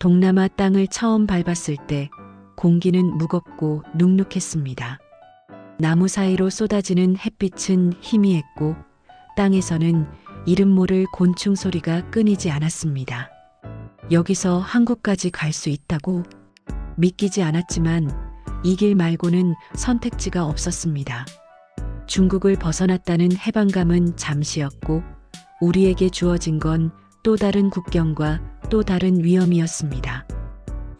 동남아 땅을 처음 밟았을 때 공기는 무겁고 눅눅했습니다. 나무 사이로 쏟아지는 햇빛은 희미했고 땅에서는 이름 모를 곤충 소리가 끊이지 않았습니다. 여기서 한국까지 갈 수 있다고 믿기지 않았지만 이 길 말고는 선택지가 없었습니다. 중국을 벗어났다는 해방감은 잠시였고 우리에게 주어진 건 또 다른 국경과 또 다른 위험이었습니다.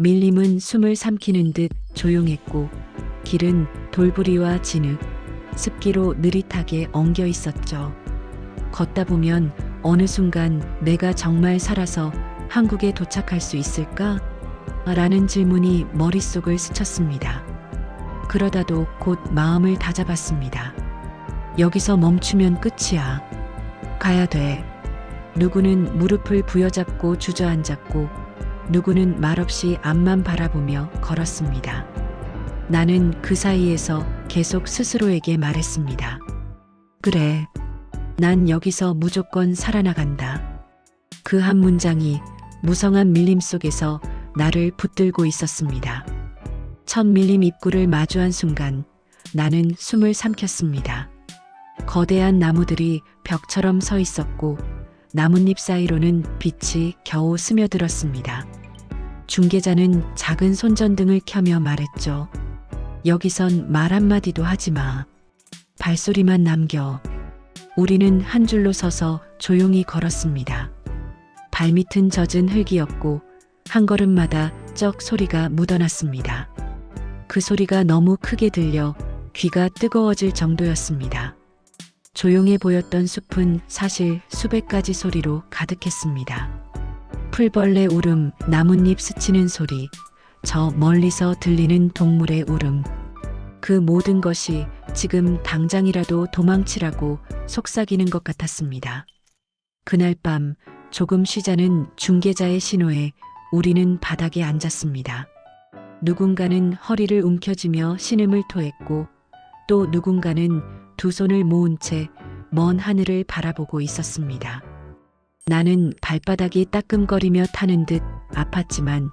밀림은 숨을 삼키는 듯 조용했고 길은 돌부리와 진흙, 습기로 느릿하게 엉겨 있었죠. 걷다 보면 어느 순간 내가 정말 살아서 한국에 도착할 수 있을까? 라는 질문이 머릿속을 스쳤습니다. 그러다도 곧 마음을 다잡았습니다. 여기서 멈추면 끝이야. 가야 돼. 누구는 무릎을 부여잡고 주저앉았고, 누구는 말없이 앞만 바라보며 걸었습니다. 나는 그 사이에서 계속 스스로에게 말했습니다. 그래. 난 여기서 무조건 살아나간다. 그 한 문장이 무성한 밀림 속에서 나를 붙들고 있었습니다. 첫 밀림 입구를 마주한 순간 나는 숨을 삼켰습니다. 거대한 나무들이 벽처럼 서 있었고 나뭇잎 사이로는 빛이 겨우 스며들었습니다. 중계자는 작은 손전등을 켜며 말했죠. 여기선 말 한마디도 하지 마. 발소리만 남겨. 우리는 한 줄로 서서 조용히 걸었습니다. 발밑은 젖은 흙이었고 한 걸음마다 쩍 소리가 묻어났습니다. 그 소리가 너무 크게 들려 귀가 뜨거워질 정도였습니다. 조용해 보였던 숲은 사실 수백 가지 소리로 가득했습니다. 풀벌레 울음, 나뭇잎 스치는 소리, 저 멀리서 들리는 동물의 울음. 그 모든 것이 지금 당장이라도 도망치라고 속삭이는 것 같았습니다. 그날 밤 조금 쉬자는 중계자의 신호에 우리는 바닥에 앉았습니다. 누군가는 허리를 움켜쥐며 신음을 토했고 또 누군가는 두 손을 모은 채 먼 하늘을 바라보고 있었습니다. 나는 발바닥이 따끔거리며 타는 듯 아팠지만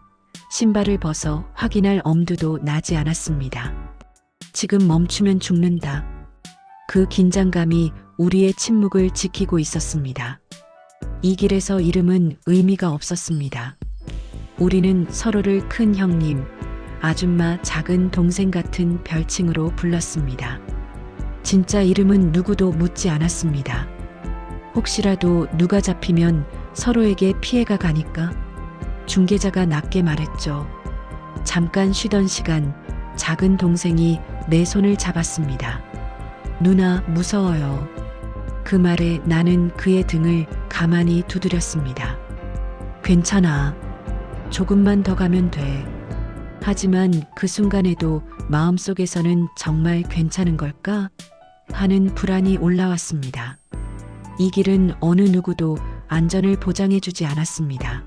신발을 벗어 확인할 엄두도 나지 않았습니다. 지금 멈추면 죽는다. 그 긴장감이 우리의 침묵을 지키고 있었습니다. 이 길에서 이름은 의미가 없었습니다. 우리는 서로를 큰 형님, 아줌마 작은 동생 같은 별칭으로 불렀습니다. 진짜 이름은 누구도 묻지 않았습니다. 혹시라도 누가 잡히면 서로에게 피해가 가니까 중계자가 낮게 말했죠. 잠깐 쉬던 시간 작은 동생이 내 손을 잡았습니다. 누나 무서워요. 그 말에 나는 그의 등을 가만히 두드렸습니다. 괜찮아. 조금만 더 가면 돼. 하지만 그 순간에도 마음속에서는 정말 괜찮은 걸까? 하는 불안이 올라왔습니다. 이 길은 어느 누구도 안전을 보장해주지 않았습니다.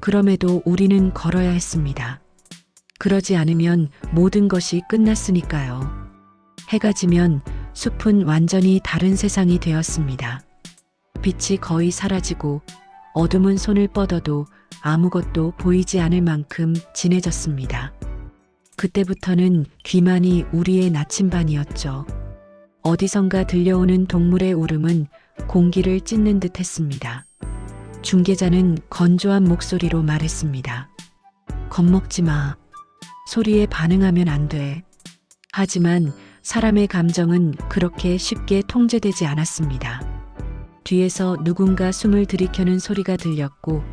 그럼에도 우리는 걸어야 했습니다. 그러지 않으면 모든 것이 끝났으니까요. 해가 지면 숲은 완전히 다른 세상이 되었습니다. 빛이 거의 사라지고 어둠은 손을 뻗어도 아무것도 보이지 않을 만큼 진해졌습니다. 그때부터는 귀만이 우리의 나침반이었죠. 어디선가 들려오는 동물의 울음은 공기를 찢는 듯 했습니다. 중계자는 건조한 목소리로 말했습니다. 겁먹지 마. 소리에 반응하면 안 돼. 하지만 사람의 감정은 그렇게 쉽게 통제되지 않았습니다. 뒤에서 누군가 숨을 들이켜는 소리가 들렸고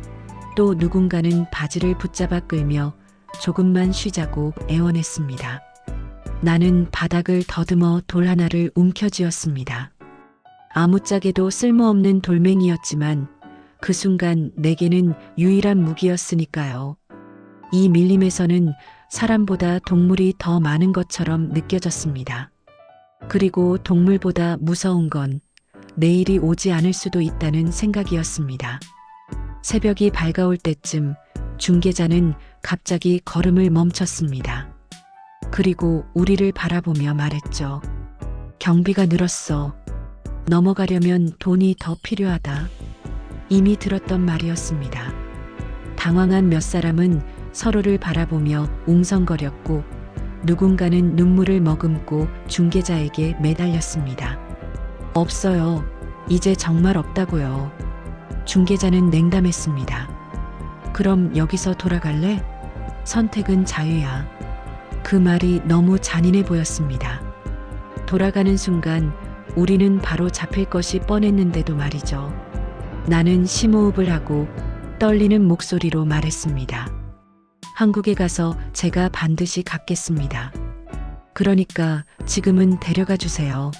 또 누군가는 바지를 붙잡아 끌며 조금만 쉬자고 애원했습니다. 나는 바닥을 더듬어 돌 하나를 움켜쥐었습니다. 아무짝에도 쓸모없는 돌멩이였지만 그 순간 내게는 유일한 무기였으니까요. 이 밀림에서는 사람보다 동물이 더 많은 것처럼 느껴졌습니다. 그리고 동물보다 무서운 건 내일이 오지 않을 수도 있다는 생각이었습니다. 새벽이 밝아올 때쯤 중계자는 갑자기 걸음을 멈췄습니다. 그리고 우리를 바라보며 말했죠. 경비가 늘었어. 넘어가려면 돈이 더 필요하다. 이미 들었던 말이었습니다. 당황한 몇 사람은 서로를 바라보며 웅성거렸고 누군가는 눈물을 머금고 중개자에게 매달렸습니다. 없어요. 이제 정말 없다고요. 중개자는 냉담했습니다. 그럼 여기서 돌아갈래? 선택은 자유야. 그 말이 너무 잔인해 보였습니다. 돌아가는 순간 우리는 바로 잡힐 것이 뻔했는데도 말이죠. 나는 심호흡을 하고 떨리는 목소리로 말했습니다. 한국에 가서 제가 반드시 갚겠습니다. 그러니까 지금은 데려가 주세요.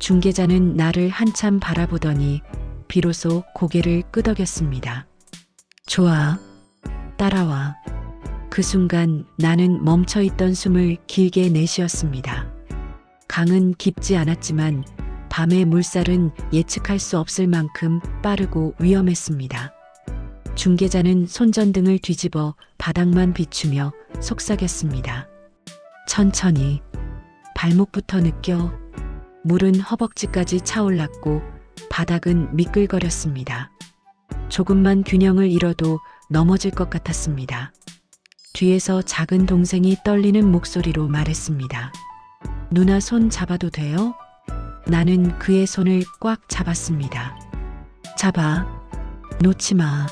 중개자는 나를 한참 바라보더니 비로소 고개를 끄덕였습니다. 좋아. 따라와. 그 순간 나는 멈춰 있던 숨을 길게 내쉬었습니다. 강은 깊지 않았지만 밤의 물살은 예측할 수 없을 만큼 빠르고 위험했습니다. 중개자는 손전등을 뒤집어 바닥만 비추며 속삭였습니다. 천천히 발목부터 느껴 물은 허벅지까지 차올랐고 바닥은 미끌거렸습니다. 조금만 균형을 잃어도 넘어질 것 같았습니다. 뒤에서 작은 동생이 떨리는 목소리로 말했습니다. 누나 손 잡아도 돼요? 나는 그의 손을 꽉 잡았습니다. 잡아. 놓지 마.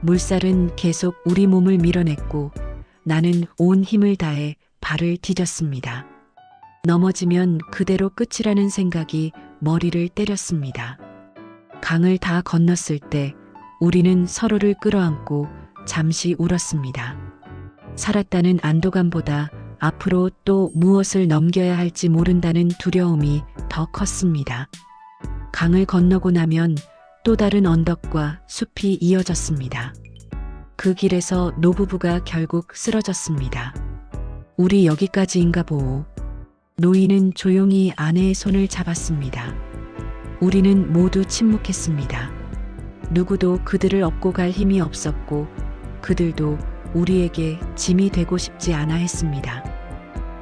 물살은 계속 우리 몸을 밀어냈고 나는 온 힘을 다해 발을 디뎠습니다. 넘어지면 그대로 끝이라는 생각이 머리를 때렸습니다. 강을 다 건넜을 때 우리는 서로를 끌어안고 잠시 울었습니다. 살았다는 안도감보다 앞으로 또 무엇을 넘겨야 할지 모른다는 두려움이 더 컸습니다. 강을 건너고 나면 또 다른 언덕과 숲이 이어졌습니다. 그 길에서 노부부가 결국 쓰러졌습니다. 우리 여기까지인가 보오. 노인은 조용히 아내의 손을 잡았습니다. 우리는 모두 침묵했습니다. 누구도 그들을 업고 갈 힘이 없었고 그들도 우리에게 짐이 되고 싶지 않아 했습니다.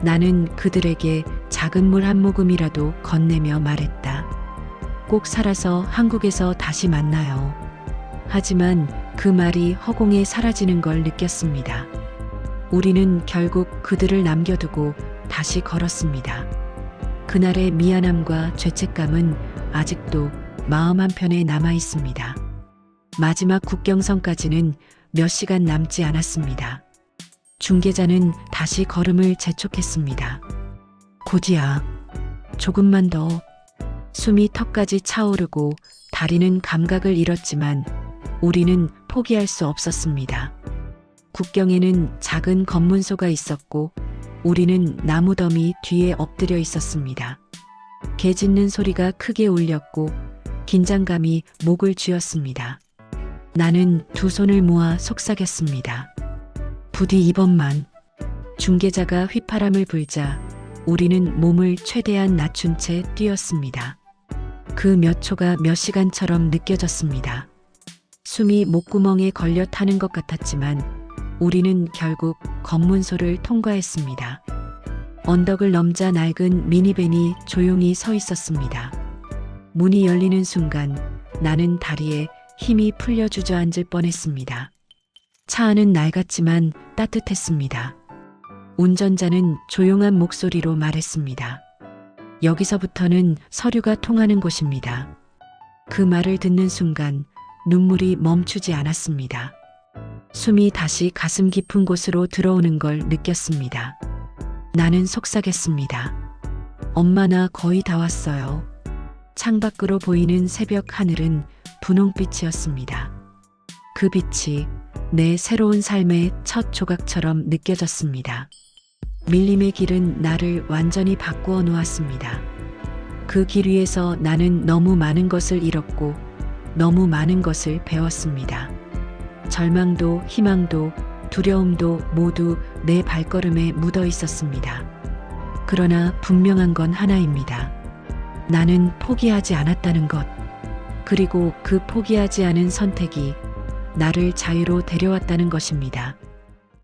나는 그들에게 작은 물 한 모금이라도 건네며 말했다. 꼭 살아서 한국에서 다시 만나요. 하지만 그 말이 허공에 사라지는 걸 느꼈습니다. 우리는 결국 그들을 남겨두고 다시 걸었습니다. 그날의 미안함과 죄책감은 아직도 마음 한편에 남아 있습니다. 마지막 국경선까지는 몇 시간 남지 않았습니다. 중개자는 다시 걸음을 재촉했습니다. 고지야, 조금만 더. 숨이 턱까지 차오르고 다리는 감각을 잃었지만 우리는 포기할 수 없었습니다. 국경에는 작은 검문소가 있었고 우리는 나무더미 뒤에 엎드려 있었습니다. 개 짖는 소리가 크게 울렸고 긴장감이 목을 쥐었습니다. 나는 두 손을 모아 속삭였습니다. 부디 이번만. 중개자가 휘파람을 불자 우리는 몸을 최대한 낮춘 채 뛰었습니다. 그 몇 초가 몇 시간처럼 느껴졌습니다. 숨이 목구멍에 걸려 타는 것 같았지만 우리는 결국 검문소를 통과했습니다. 언덕을 넘자 낡은 미니밴이 조용히 서 있었습니다. 문이 열리는 순간 나는 다리에 힘이 풀려 주저앉을 뻔했습니다. 차 안은 낡았지만 따뜻했습니다. 운전자는 조용한 목소리로 말했습니다. 여기서부터는 서류가 통하는 곳입니다. 그 말을 듣는 순간 눈물이 멈추지 않았습니다. 숨이 다시 가슴 깊은 곳으로 들어오는 걸 느꼈습니다. 나는 속삭였습니다. 엄마 나 거의 다 왔어요. 창밖으로 보이는 새벽 하늘은 분홍빛이었습니다. 그 빛이 내 새로운 삶의 첫 조각처럼 느껴졌습니다. 밀림의 길은 나를 완전히 바꾸어 놓았습니다. 그 길 위에서 나는 너무 많은 것을 잃었고 너무 많은 것을 배웠습니다. 절망도 희망도 두려움도 모두 내 발걸음에 묻어 있었습니다. 그러나 분명한 건 하나입니다. 나는 포기하지 않았다는 것. 그리고 그 포기하지 않은 선택이 나를 자유로 데려왔다는 것입니다.